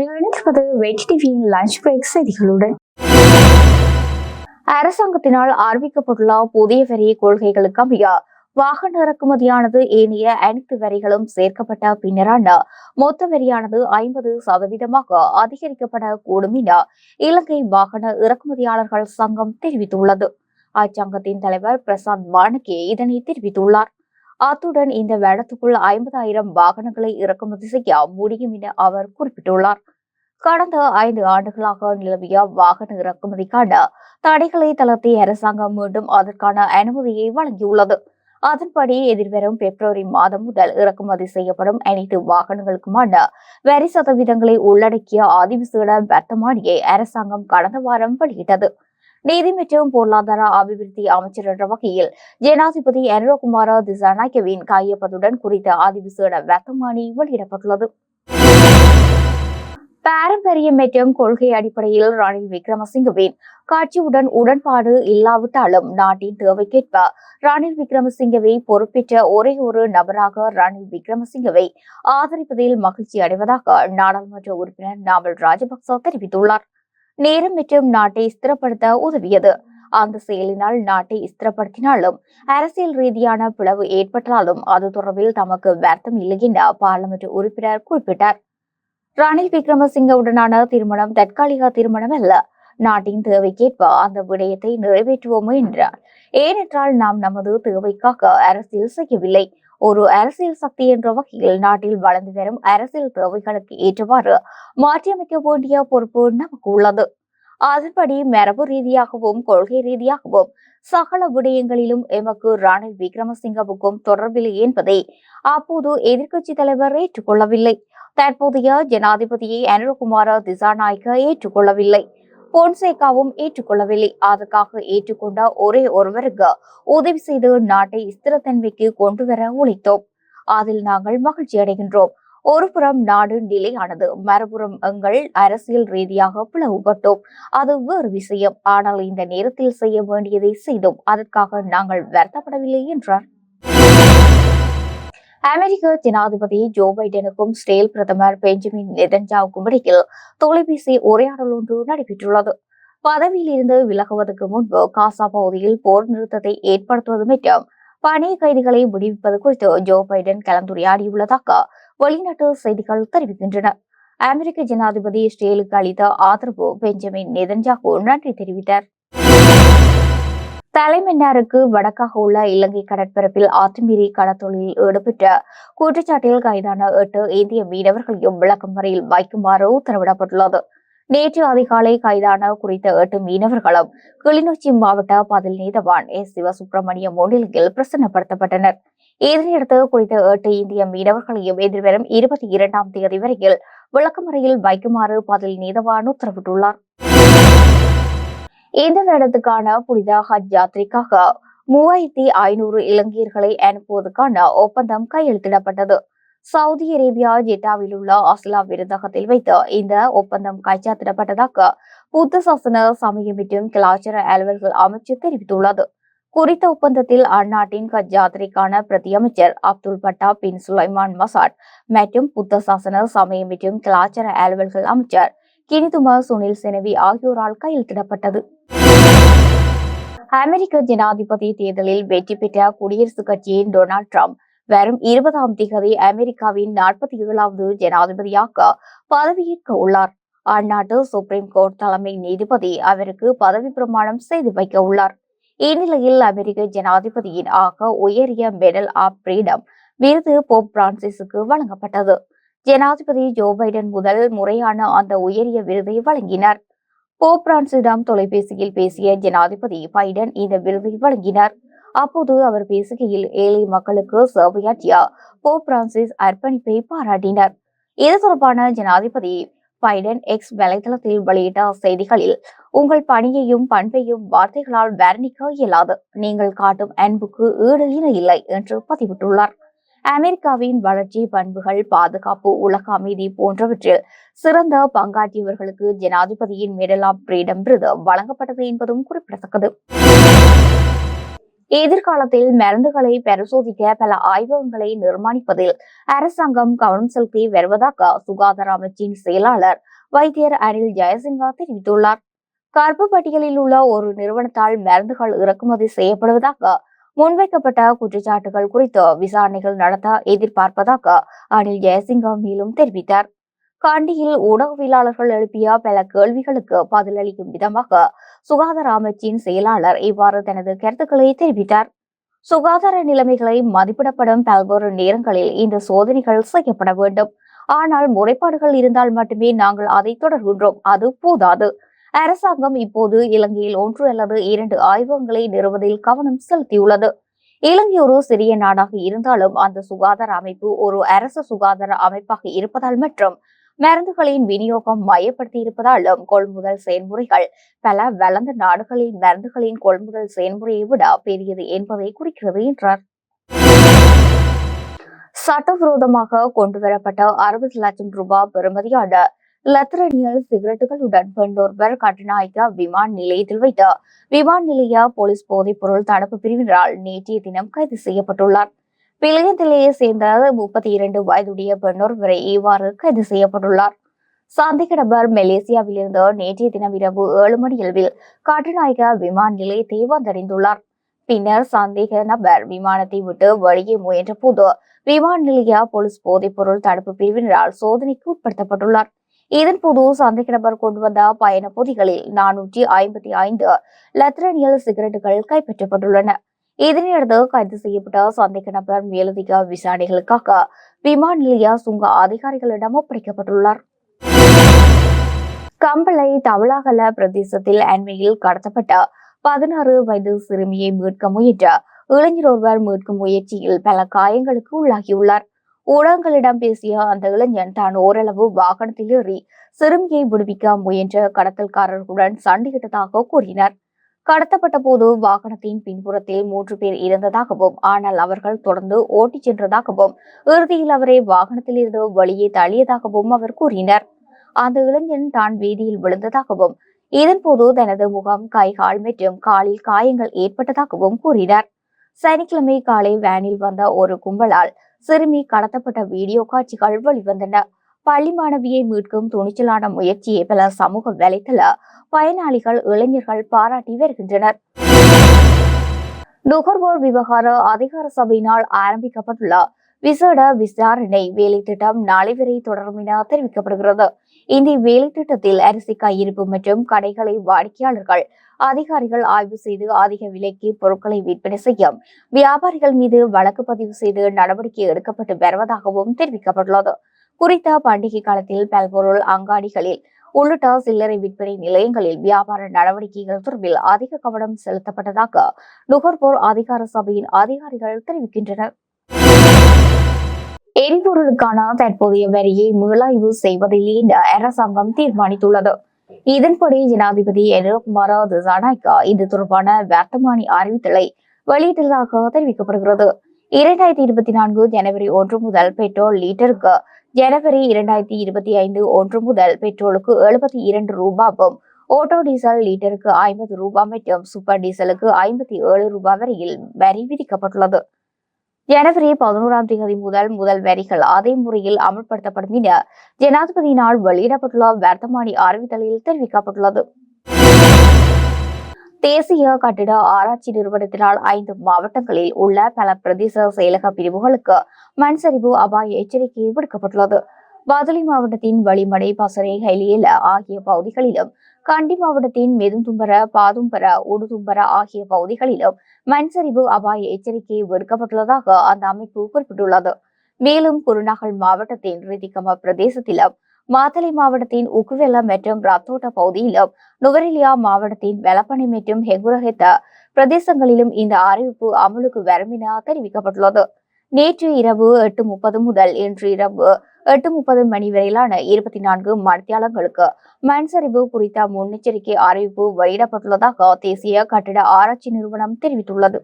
வெற்றி டிவியின் lunch break செய்திகளுடன். அரசாங்கத்தினால் அறிவிக்கப்பட்டுள்ள புதிய வரி கொள்கைகளுக்கு அமைய வாகன இறக்குமதியானது ஏனைய அனைத்து வரிகளும் சேர்க்கப்பட்ட பின்னரான மொத்த வரியானது ஐம்பது சதவீதமாக அதிகரிக்கப்படக்கூடும் என இலங்கை வாகன இறக்குமதியாளர்கள் சங்கம் தெரிவித்துள்ளது. அச்சங்கத்தின் தலைவர் பிரசாந்த் மாணகே இதனை தெரிவித்துள்ளார். அத்துடன் இந்த வேடத்துக்குள் ஐம்பதாயிரம் வாகனங்களை இறக்குமதி செய்ய முடியும் என அவர் குறிப்பிட்டுள்ளார். கடந்த ஐந்து ஆண்டுகளாக நிலவிய வாகன இறக்குமதிக்கான தடைகளை தளர்த்திய அரசாங்கம் மீண்டும் அதற்கான அனுமதியை வழங்கியுள்ளது. அதன்படி எதிர்வரும் பிப்ரவரி மாதம் முதல் இறக்குமதி செய்யப்படும் அனைத்து வாகனங்களுக்குமான வரி சதவீதங்களை உள்ளடக்கிய அதிவிசேட வர்த்தமானியை அரசாங்கம் கடந்த வாரம் வெளியிட்டது. நீதி மற்றும் பொருளாதார அபிவிருத்தி அமைச்சர் என்ற வகையில் ஜனாதிபதி அனுரகுமார திசாநாயக்கவின் கையொப்பத்துடன் குறித்த அதிவிசேட வர்த்தமானி வெளியிடப்பட்டுள்ளது. பாரம்பரியம் மற்றும் கொள்கை அடிப்படையில் ரணில் விக்ரமசிங்கவின் கட்சியுடன் உடன்பாடு இல்லாவிட்டாலும் நாட்டின் தேவைக்கேற்ப ரணில் விக்ரமசிங்கவை பொறுப்பேற்ற ஒரே ஒரு நபராக ரணில் விக்ரமசிங்கவை ஆதரிப்பதில் மகிழ்ச்சி அடைவதாக நாடாளுமன்ற உறுப்பினர் நாவல் ராஜபக்ச தெரிவித்துள்ளார். நேரம் மற்றும் நாட்டை ஸ்திரப்படுத்த உதவியது. அந்த செயலினால் நாட்டை ஸ்திரப்படுத்தினாலும் அரசியல் ரீதியான பிளவு ஏற்பட்டாலும் அது தொடர்பில் தமக்கு வருத்தம் இல்லை என பாராளுமன்ற உறுப்பினர் குறிப்பிட்டார். ரணில் விக்ரமசிங்கவுடனான திருமணம் தற்காலிக திருமணம் அல்ல நாட்டின் தேவைக்கேற்ப அந்த விடயத்தை நிறைவேற்றுவோம் என்றார். ஏனென்றால் நாம் நமது தேவைக்காக அரசியல் செய்யவில்லை. ஒரு அரசியல் சக்தி என்ற வகையில் நாட்டில் வளர்ந்து வரும் அரசியல் தேவைகளுக்கு ஏற்றவாறு மாற்றியமைக்க வேண்டிய பொறுப்பு நமக்கு உள்ளது. அதன்படி மரபு ரீதியாகவும் கொள்கை ரீதியாகவும் சகல விடயங்களிலும் எமக்கு ரணில் விக்ரமசிங்கவுக்கும் தொடர்பில்லை என்பதை அப்போது எதிர்க்கட்சி தலைவர் ஏற்றுக்கொள்ளவில்லை. தற்போதைய ஜனாதிபதியை அனுரகுமார திசாநாயக்க ஏற்றுக்கொள்ளவில்லை. பொன்சேகாவும் ஏற்றுக்கொள்ளவில்லை. அதற்காக ஏற்றுக்கொண்ட ஒரே ஒருவருக்கு உதவி செய்து நாட்டை ஸ்திரத்தன்மைக்கு கொண்டு வர உழைத்தோம். அதில் நாங்கள் மகிழ்ச்சி அடைகின்றோம். ஒருபுறம் நாடு நிலையானது மறுபுறம் எங்கள் அரசியல் ரீதியாக பிளவுபட்டோம். அது வேறு விஷயம். ஆனால் இந்த நேரத்தில் செய்ய வேண்டியதை செய்தோம். அதற்காக நாங்கள் வருத்தப்படவில்லை என்றார். அமெரிக்க ஜனாதிபதி ஜோ பைடனுக்கும் இஸ்ரேல் பிரதமர் பெஞ்சமின் நெதன்ஜாவுக்கும் இடையில் தொலைபேசி உரையாடல் ஒன்று நடைபெற்றுள்ளது. பதவியில் இருந்து விலகுவதற்கு முன்பு காசா பகுதியில் போர் நிறுத்தத்தை ஏற்படுத்துவது மற்றும் பணி கைதிகளை விடுவிப்பது குறித்து ஜோ பைடன் கலந்துரையாடியுள்ளதாக வெளிநாட்டு செய்திகள் தெரிவிக்கின்றன. அமெரிக்க ஜனாதிபதி இஸ்ரேலுக்கு அளித்த ஆதரவு பெஞ்சமின் நெதன்ஜாக்கு நன்றி தெரிவித்தார். தலைமன்னாருக்கு வடக்காக உள்ள இலங்கை கடற்பரப்பில் ஆத்துமீறி கடத்தொழிலில் ஈடுபட்ட குற்றச்சாட்டில் கைதான எட்டு இந்திய மீனவர்களையும் விளக்கம் வரையில் வைக்குமாறு உத்தரவிடப்பட்டுள்ளது. நேற்று அதிகாலை கைதான குறித்த எட்டு மீனவர்களும் கிளிநொச்சி மாவட்ட பதில் நீதவான் எஸ். சிவசுப்பிரமணியம் முன்னிலையில் பிரசன்னப்படுத்தப்பட்டனர். இதனையடுத்து குறித்த எட்டு இந்திய மீனவர்களையும் எதிர்வரும் இருபத்தி இரண்டாம் தேதி வரையில் விளக்கமறையில் வைக்குமாறு பதில் நீதவான் உத்தரவிட்டுள்ளார். இந்த வருடத்துக்கான புனித ஹஜ் யாத்திரைக்காக மூவாயிரத்தி ஐநூறு இலங்கையர்களை அனுப்புவதற்கான ஒப்பந்தம் கையெழுத்திடப்பட்டது. சவுதி அரேபியா ஜெட்டாவில் உள்ள அஸ்லா விருந்தகத்தில் வைத்து இந்த ஒப்பந்தம் கைச்சாத்திடப்பட்டதாக புத்த சாசன சமய மற்றும் கலாச்சார அலுவல்கள் அமைச்சு தெரிவித்துள்ளது. குறித்த ஒப்பந்தத்தில் அந்நாட்டின் ஹஜ் யாத்திரைக்கான பிரதி அமைச்சர் அப்துல் பட்டா பின் சுலைமான் மசாட் மற்றும் புத்த சாசன சமய மற்றும் கலாச்சார அலுவல்கள் அமைச்சர் கினிதுமா சுனில் செனவி ஆகியோரால் கையெழுத்திடப்பட்டது. அமெரிக்க ஜனாதிபதி தேர்தலில் வெற்றி பெற்ற குடியரசுக் கட்சியின் டொனால்ட் ட்ரம்ப் வரும் இருபதாம் திகதி அமெரிக்காவின் நாற்பத்தி ஏழாவது ஜனாதிபதியாக பதவியேற்க உள்ளார். அந்நாட்டு சுப்ரீம் கோர்ட் தலைமை நீதிபதி அவருக்கு பதவி பிரமாணம் செய்து வைக்க உள்ளார். இந்நிலையில் அமெரிக்க ஜனாதிபதியின் ஆக உயரிய மெடல் ஆஃப் ஃப்ரீடம் விருது போப் பிரான்சிஸுக்கு வழங்கப்பட்டது. ஜனாதிபதி ஜோ பைடன் முதல் முறையான அந்த உயரிய விருதை வழங்கினார். போப் பிரான்சிடம் தொலைபேசியில் பேசிய ஜனாதிபதி பைடன் இந்த விருதை வழங்கினார். அப்போது அவர் பேசுகையில் ஏழை மக்களுக்கு சேவையாற்றிய போப் பிரான்சிஸ் அர்ப்பணிப்பை பாராட்டினார். இது தொடர்பான ஜனாதிபதி பைடன் எக்ஸ் வலைதளத்தில் வெளியிட்ட செய்திகளில் உங்கள் பணியையும் பண்பையும் வார்த்தைகளால் வர்ணிக்க இயலாது. நீங்கள் காட்டும் அன்புக்கு ஈடு இணை இல்லை என்று பதிவிட்டுள்ளார். அமெரிக்காவின் வளர்ச்சி பண்புகள் பாதுகாப்பு உலக அமைதி போன்றவற்றில் சிறந்த பங்காற்றியவர்களுக்கு ஜனாதிபதியின் மெடல் ஆஃப் ஃப்ரீடம் விருது வழங்கப்பட்டது என்பதும் குறிப்பிடத்தக்கது. எதிர்காலத்தில் மருந்துகளை பரிசோதிக்க பல ஆய்வகங்களை நிர்மாணிப்பதில் அரசாங்கம் கவனம் செலுத்தி வருவதாக சுகாதார அமைச்சின் செயலாளர் வைத்தியர் அனில் ஜெயசிங்கா தெரிவித்துள்ளார். கருப்பு பட்டியலில் உள்ள ஒரு நிறுவனத்தால் மருந்துகள் இறக்குமதி செய்யப்படுவதாக முன்வைக்கப்பட்ட குற்றச்சாட்டுகள் குறித்து விசாரணைகள் நடத்த எதிர்பார்ப்பதாக அனில் ஜெயசிங்கா மேலும் தெரிவித்தார். காண்டியில் ஊடகவியலாளர்கள் எழுப்பிய பல கேள்விகளுக்கு பதிலளிக்கும் விதமாக சுகாதார அமைச்சின் செயலாளர் இவ்வாறு தனது கருத்துக்களை தெரிவித்தார். சுகாதார நிலைமைகளை மதிப்பிடப்படும் பல்வேறு நேரங்களில் இந்த சோதனைகள் செய்யப்பட வேண்டும். ஆனால் முறைப்பாடுகள் இருந்தால் மட்டுமே நாங்கள் அதை தொடர்கின்றோம். அது போதாது. அரசாங்கம் இப்போது இலங்கையில் ஒன்று அல்லது இரண்டு ஆய்வகங்களை நிறுவதில் கவனம் செலுத்தியுள்ளது. இலங்கை ஒரு சிறிய நாடாக இருந்தாலும் அந்த சுகாதார அமைப்பு ஒரு அரசு சுகாதார அமைப்பாக இருப்பதால் மற்றும் மருந்துகளின் விநியோகம் மையப்படுத்தி இருப்பதாலும் கொள்முதல் செயல்முறைகள் பல வளர்ந்த நாடுகளில் மருந்துகளின் கொள்முதல் செயல்முறையை விட பெரியது என்பதை குறிக்கிறது என்றார். சட்டவிரோதமாக கொண்டுவரப்பட்ட அறுபது லட்சம் ரூபாய் பெறுமதியான லத்திரனியல் சிகரெட்டுகளுடன் பெண்டோர்பர் கட்டுநாயக்க விமான நிலையத்தில் வைத்த விமான நிலைய போலீஸ் போதைப் பொருள் தடுப்பு பிரிவினரால் நேற்றைய தினம் கைது செய்யப்பட்டுள்ளார். பிளையத்திலேயே சேர்ந்த முப்பத்தி இரண்டு வயதுடைய பெண்ணொருவரை இவ்வாறு கைது செய்யப்பட்டுள்ளார். சந்தேக நபர் மலேசியாவிலிருந்து நேற்றைய தினம் இரவு ஏழு மணி அளவில் கட்டுநாயக்க விமான நிலையத்தை வந்தடைந்துள்ளார். பின்னர் சந்தேக நபர் விமானத்தை விட்டு வெளியே முயன்ற போது விமான நிலைய போலீஸ் போதைப் பொருள் தடுப்பு பிரிவினரால் சோதனைக்கு உட்படுத்தப்பட்டுள்ளார். இதன்போது சந்தேக நபர் கொண்டு வந்த பயண பொதிகளில் நானூற்றி ஐம்பத்தி ஐந்து லத்ரனியல் சிகரெட்டுகள் கைப்பற்றப்பட்டுள்ளன. இதனையடுத்து கைது செய்யப்பட்ட சந்தேக நபர் மேலதிக விசாரணைகளுக்காக விமான நிலைய சுங்க அதிகாரிகளிடம் ஒப்படைக்கப்பட்டுள்ளார். கம்பளை தவளாகல பிரதேசத்தில் அண்மையில் கடத்தப்பட்ட பதினாறு வயது சிறுமியை மீட்க முயன்ற இளைஞர் ஒருவர் மீட்கும் முயற்சியில் பல காயங்களுக்கு உள்ளாகியுள்ளார். ஊடகங்களிடம் பேசிய அந்த இளைஞன் தான் ஓரளவு வாகனத்தில் ஏறி சிறுமியை விடுவிக்க முயன்ற கடத்தல்காரர்களுடன் சண்டையிட்டதாக கூறினார். கடத்தப்பட்ட போது வாகனத்தின் பின்புறத்தில் மூன்று பேர் இருந்ததாகவும் ஆனால் அவர்கள் தொடர்ந்து ஓட்டிச் சென்றதாகவும் இறுதியில் அவரை வாகனத்திலிருந்து வெளியே தள்ளியதாகவும் அவர் கூறினார். அந்த இளைஞன் தான் வீதியில் விழுந்ததாகவும் இதன்போது தனது முகம் கைகால் மற்றும் காலில் காயங்கள் ஏற்பட்டதாகவும் கூறினார். சனிக்கிழமை காலை வேனில் வந்த ஒரு கும்பலால் சிறுமி கடத்தப்பட்ட வீடியோ காட்சிகள் வெளிவந்தன. பள்ளி மாணவியை மீட்கும் துணிச்சலான முயற்சியை பல சமூக வலைதள பயனாளிகள் இளைஞர்கள் பாராட்டி வருகின்றனர். நுகர்வோர் விவகார அதிகார சபையினால் ஆரம்பிக்கப்பட்டுள்ள விசேட விசாரணை வேலை திட்டம் நாளை வரை தொடரும் என தெரிவிக்கப்படுகிறது. இந்த வேலை திட்டத்தில் அரிசி கையிருப்பு மற்றும் கடைகளை வாடிக்கையாளர்கள் அதிகாரிகள் ஆய்வு செய்து அதிக விலைக்கு பொருட்களை விற்பனை செய்யும். வியாபாரிகள் மீது வழக்கு பதிவு செய்து நடவடிக்கை எடுக்கப்பட்டு வருவதாகவும் தெரிவிக்கப்பட்டுள்ளது. குறித்த பண்டிகை காலத்தில் பல்பொருள் அங்காடிகளில் உள்ளிட்ட சில்லறை விற்பனை நிலையங்களில் வியாபார நடவடிக்கைகள் தொடர்பில் அதிக கவனம் செலுத்தப்பட்டதாக நுகர்வோர் அதிகார சபையின் அதிகாரிகள் தெரிவிக்கின்றனர். எரிபொருளுக்கான தற்போதைய வரியை மீளாய்வு செய்வதில்லை என அரசாங்கம் தீர்மானித்துள்ளது. இதன்படி ஜனாதிபதி என்குமார ஜனாய்கா இது தொடர்பான வர்த்தமானி அறிவித்தலை வெளியிட்டதாக தெரிவிக்கப்படுகிறது. இரண்டாயிரத்தி இருபத்தி நான்கு ஜனவரி ஒன்று முதல் பெட்ரோல் லீட்டருக்கு ஜனவரி இரண்டாயிரத்தி இருபத்தி ஐந்து ஒன்று முதல் பெட்ரோலுக்கு எழுபத்தி இரண்டு ரூபாவும் ஓட்டோ டீசல் லீட்டருக்கு ஐம்பது ரூபாய் மற்றும் சூப்பர் டீசலுக்கு ஐம்பத்தி ஏழு ரூபாய் வரையில் வரி விதிக்கப்பட்டுள்ளது. ஜனவரி பதினோராம் தேதி முதல் முதல் வரிகள் அதே முறையில் அமல்படுத்தப்படும் என ஜனாதிபதியினால் வெளியிடப்பட்டுள்ள வர்த்தமானி அறிவித்தலில் தெரிவிக்கப்பட்டுள்ளது. தேசிய கட்டிட ஆராய்ச்சி நிறுவனத்தினால் ஐந்து மாவட்டங்களில் உள்ள பல பிரதேச செயலக பிரிவுகளுக்கு மண் சரிவு அபாய எச்சரிக்கை விடுக்கப்பட்டுள்ளது. பதுளை மாவட்டத்தின் வளிமடை பசரை ஹைலியல ஆகிய பகுதிகளிலும் கண்டி மாவட்டத்தின் மெதுந்தும்பர பாதும்பர உடுதும்பர ஆகிய பகுதிகளிலும் மண்சரிவு அபாய எச்சரிக்கை விடுக்கப்பட்டுள்ளதாக அந்த அமைப்பு குறிப்பிட்டுள்ளது. மேலும் குருநகல் மாவட்டத்தின் ரிதிகம பிரதேசத்திலும் மாத்தளை மாவட்டத்தின் உக்குவெல்லம் மற்றும் ரத்தோட்ட பகுதியிலும் நுவரெலியா மாவட்டத்தின் வெளப்பனை மற்றும் ஹெகுரஹெத்த பிரதேசங்களிலும் இந்த அறிவிப்பு அமலுக்கு வரும் என தெரிவிக்கப்பட்டுள்ளது. நேற்று இரவு எட்டு முப்பது முதல் இன்று இரவு எட்டு முப்பது மணி வரையிலான இருபத்தி நான்கு மணித்தியாலங்களுக்கு மண் சரிவு குறித்த முன்னெச்சரிக்கை அறிவிப்பு வெளியிடப்பட்டுள்ளதாக தேசிய கட்டிட ஆராய்ச்சி நிறுவனம் தெரிவித்துள்ளது.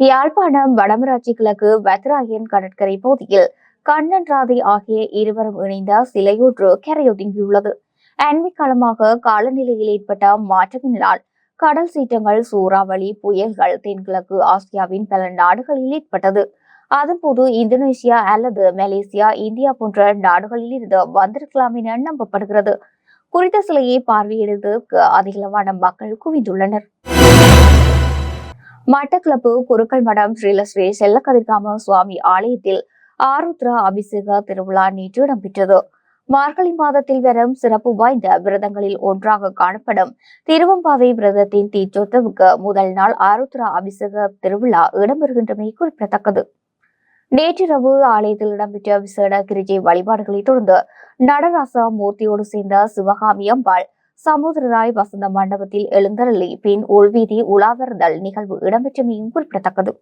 யாழ்ப்பாணம் வடமராட்சி கிழக்கு வத்ராயன் கடற்கரை பகுதியில் கண்ணன் ராதை ஆகிய இருவரும் இணைந்த சிலையொன்று கரையொதுங்கியுள்ளது. அண்மை காலமாக காலநிலையில் ஏற்பட்ட மாற்றத்தினால் கடல் சீற்றங்கள் சூறாவளி புயல்கள் தென்கிழக்கு ஆசியாவின் பல நாடுகளில் ஏற்பட்டது. அதன்போது இந்தோனேசியா அல்லது மலேசியா இந்தியா போன்ற நாடுகளில் இருந்து வந்திருக்கலாம் என நம்பப்படுகிறது. குறித்த சிலையை பார்வையிடுவதற்கு அதிகளவான மக்கள் குவிந்துள்ளனர். மட்டக்களப்பு குருக்கள் மடம் ஸ்ரீலஸ்ரீ செல்லக்கதிர்காம சுவாமி ஆலயத்தில் ஆருத்ரா அபிஷேக திருவிழா நேற்று இடம்பெற்றது. மார்கழி மாதத்தில் வரும் சிறப்பு வாய்ந்த விரதங்களில் ஒன்றாக காணப்படும் திருவம்பாவை விரதத்தின் தீச்சோத்தவுக்கு முதல் நாள் ஆருத்ரா அபிஷேக திருவிழா இடம்பெறுகின்றமை குறிப்பிடத்தக்கது. நேற்றிரவு ஆலயத்தில் இடம்பெற்ற விசேட கிரிஜை வழிபாடுகளை தொடர்ந்து நடராசா மூர்த்தியோடு சேர்ந்த சிவகாமி அம்பாள் சமுத்திரராய் வசந்த மண்டபத்தில் எழுந்தருளி பின் உள்வீதி உலாவருதல் நிகழ்வு இடம்பெற்றமையும் குறிப்பிடத்தக்கது.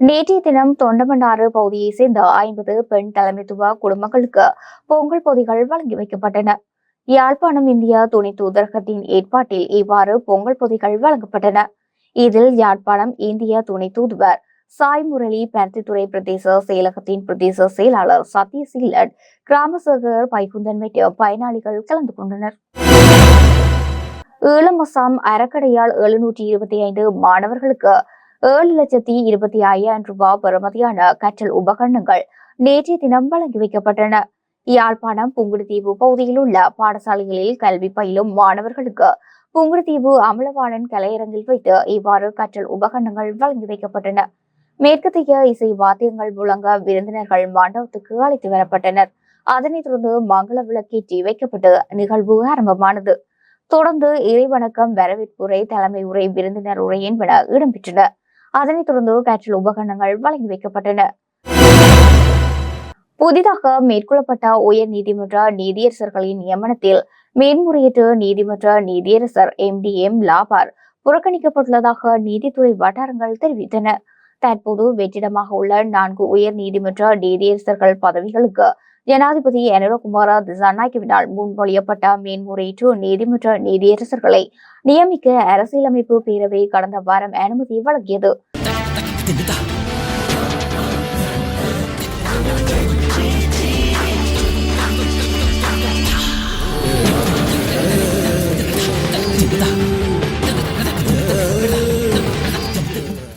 நேற்றைய தினம் தொண்டமன்னாறு பகுதியைச் சேர்ந்த ஐம்பது பெண் தலைமைத்துவ குடும்பங்களுக்கு பொங்கல் பொதிகள் வழங்கி வைக்கப்பட்டன. யாழ்ப்பாணம் இந்திய துணை தூதரகத்தின் ஏற்பாட்டில் இவ்வாறு பொங்கல் பொதிகள் வழங்கப்பட்டன. இதில் யாழ்ப்பாணம் இந்திய துணை தூதுவர் சாய் முரளி பருத்தித்துறை பிரதேச செயலகத்தின் பிரதேச செயலாளர் சத்யசீலன் கிராம சேகர் பைகுந்தன் மற்றும் பயனாளிகள் கலந்து கொண்டனர். ஈழமசாம் அறக்கடையால் எழுநூற்றி இருபத்தி ஐந்து மாணவர்களுக்கு ஏழு லட்சத்தி இருபத்தி ஐயாயிரம் ரூபாய் பெறுமதியான கற்றல் உபகரணங்கள் நேற்றைய தினம் வழங்கி வைக்கப்பட்டன. யாழ்ப்பாணம் புங்குடுதீவு பகுதியில் உள்ள பாடசாலைகளில் கல்வி பயிலும் மாணவர்களுக்கு புங்குடுதீவு அமலவாணன் கலையரங்கில் வைத்து இவ்வாறு கற்றல் உபகரணங்கள் வழங்கி வைக்கப்பட்டன. மேற்கத்திய இசை வாத்தியங்கள் முழங்க விருந்தினர்கள் மண்டபத்துக்கு அழைத்து வரப்பட்டனர். அதனைத் தொடர்ந்து மங்கள விளக்கேற்றி வைக்கப்பட்டு நிகழ்வு ஆரம்பமானது. தொடர்ந்து இறைவணக்கம் வரவேற்புரை தலைமை உரை விருந்தினர் உரை என்பன இடம்பெற்றன. அதனைத் தொடர்ந்து கற்றல் உபகரணங்கள் வழங்கி வைக்கப்பட்டன. புதிதாக மேற்கொள்ளப்பட்ட உயர் நீதிமன்ற நீதியரசர்களின் நியமனத்தில் மேன்முறையீட்டு நீதிமன்ற நீதியரசர் எம் டி எம் லாபார் புறக்கணிக்கப்பட்டுள்ளதாக நீதித்துறை வட்டாரங்கள் தெரிவித்தன. தற்போது வெற்றிடமாக உள்ள நான்கு உயர் நீதிமன்ற நீதியரசர்கள் பதவிகளுக்கு ஜனாதிபதி அனுரகுமார திசாநாயக்கவினால் முன்மொழியப்பட்ட மேன்முறையீட்டு நீதிமன்ற நீதியரசர்களை நியமிக்க அரசியலமைப்பு பேரவை கடந்த வாரம் அனுமதி வழங்கியது.